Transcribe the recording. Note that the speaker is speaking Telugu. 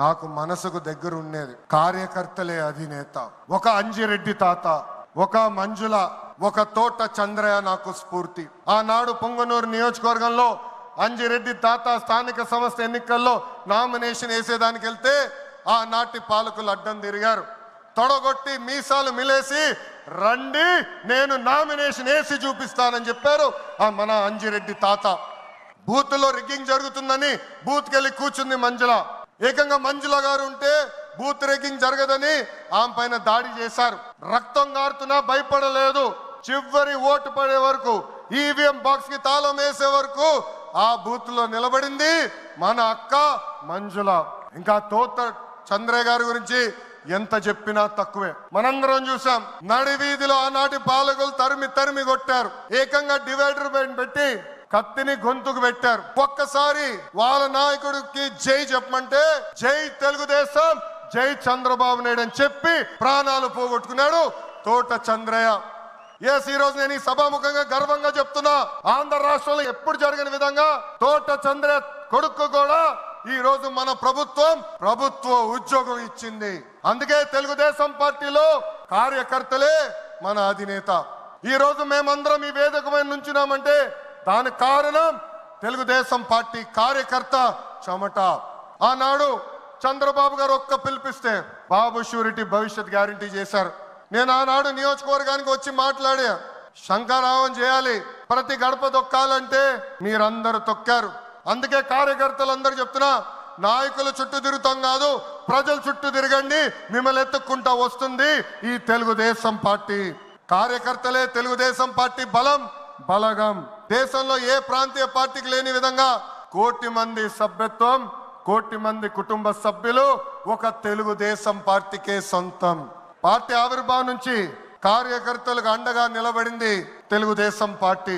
నాకు మనసుకు దగ్గర ఉండేది కార్యకర్తలే అధినేత. ఒక అంజిరెడ్డి తాత ఒక మంజుల ఒక తోట చంద్రయ్య నాకు స్ఫూర్తి. ఆనాడు పొంగనూరు నియోజకవర్గంలో అంజిరెడ్డి తాత స్థానిక సంస్థ ఎన్నికల్లో నామినేషన్ వేసేదానికి వెళ్తే ఆనాటి పాలకులు అడ్డం తిరిగారు. తొడగొట్టి మీసాలు మిలేసి రండి నేను నామినేషన్ వేసి చూపిస్తానని చెప్పారు ఆ మన అంజిరెడ్డి తాత. బూత్లో రిగ్గింగ్ జరుగుతుందని బూత్కెళ్ళి కూర్చుంది మంజుల. ఏకంగా మంజుల గారు ఉంటే బూత్ రేకింగ్ జరగదని ఆమె పైన దాడి చేశారు. రక్తం గారుతున్నా భయపడలేదు. చివరి ఓటు పడే వరకు ఈవీఎం బాక్స్కి తాళం వేసే వరకు ఆ బూత్లో నిలబడింది మన అక్క మంజుల. ఇంకా తోత చంద్రయ్య గారి గురించి ఎంత చెప్పినా తక్కువే. మనందరం చూసాం నడి వీధిలో ఆనాటి పాలకులు తరిమి తరిమి కొట్టారు. ఏకంగా డివైడర్ పైన పెట్టి కత్తిని గొంతుకు పెట్టారు. ఒక్కసారి వాళ్ళ నాయకుడికి జై చెప్పమంటే జై తెలుగుదేశం జై చంద్రబాబు నాయుడు అని చెప్పి ప్రాణాలు పోగొట్టుకున్నాడు తోట చంద్రయ్య. ఎస్ ఈ రోజు నేను ఈ సభాముఖంగా గర్వంగా చెప్తున్నా. ఆంధ్ర రాష్ట్రంలో ఎప్పుడు జరిగిన విధంగా తోట చంద్రయ్య కొడుకు కూడా ఈ రోజు మన ప్రభుత్వం ప్రభుత్వ ఉద్యోగం ఇచ్చింది. అందుకే తెలుగుదేశం పార్టీలో కార్యకర్తలే మన అధినేత. ఈ రోజు మేమందరం ఈ వేదిక మీద నుంచున్నామంటే దానికి కారణం తెలుగుదేశం పార్టీ కార్యకర్త చెమట. ఆనాడు చంద్రబాబు గారు ఒక్క పిలిపిస్తే బాబు షూరిటీ భవిష్యత్ గ్యారంటీ చేశారు. నేను ఆనాడు నియోజకవర్గానికి వచ్చి మాట్లాడా శంకరావం చేయాలి. ప్రతి గడప తొక్కాలంటే మీరందరూ తొక్కారు. అందుకే కార్యకర్తలందరూ చెప్తున్నా నాయకుల చుట్టూ తిరుగుతాం కాదు ప్రజల చుట్టూ తిరగండి మిమ్మల్ని ఎత్తుక్కుంటా వస్తుంది ఈ తెలుగుదేశం పార్టీ. కార్యకర్తలే తెలుగుదేశం పార్టీ బలం. బలగం. దేశంలో ఏ ప్రాంతీయ పార్టీకి లేని విధంగా కోటి మంది సభ్యత్వం కోటి మంది కుటుంబ సభ్యులు ఒక తెలుగుదేశం పార్టీకే సొంతం. పార్టీ ఆవిర్భావం నుంచి కార్యకర్తలకు అండగా నిలబడింది తెలుగుదేశం పార్టీ.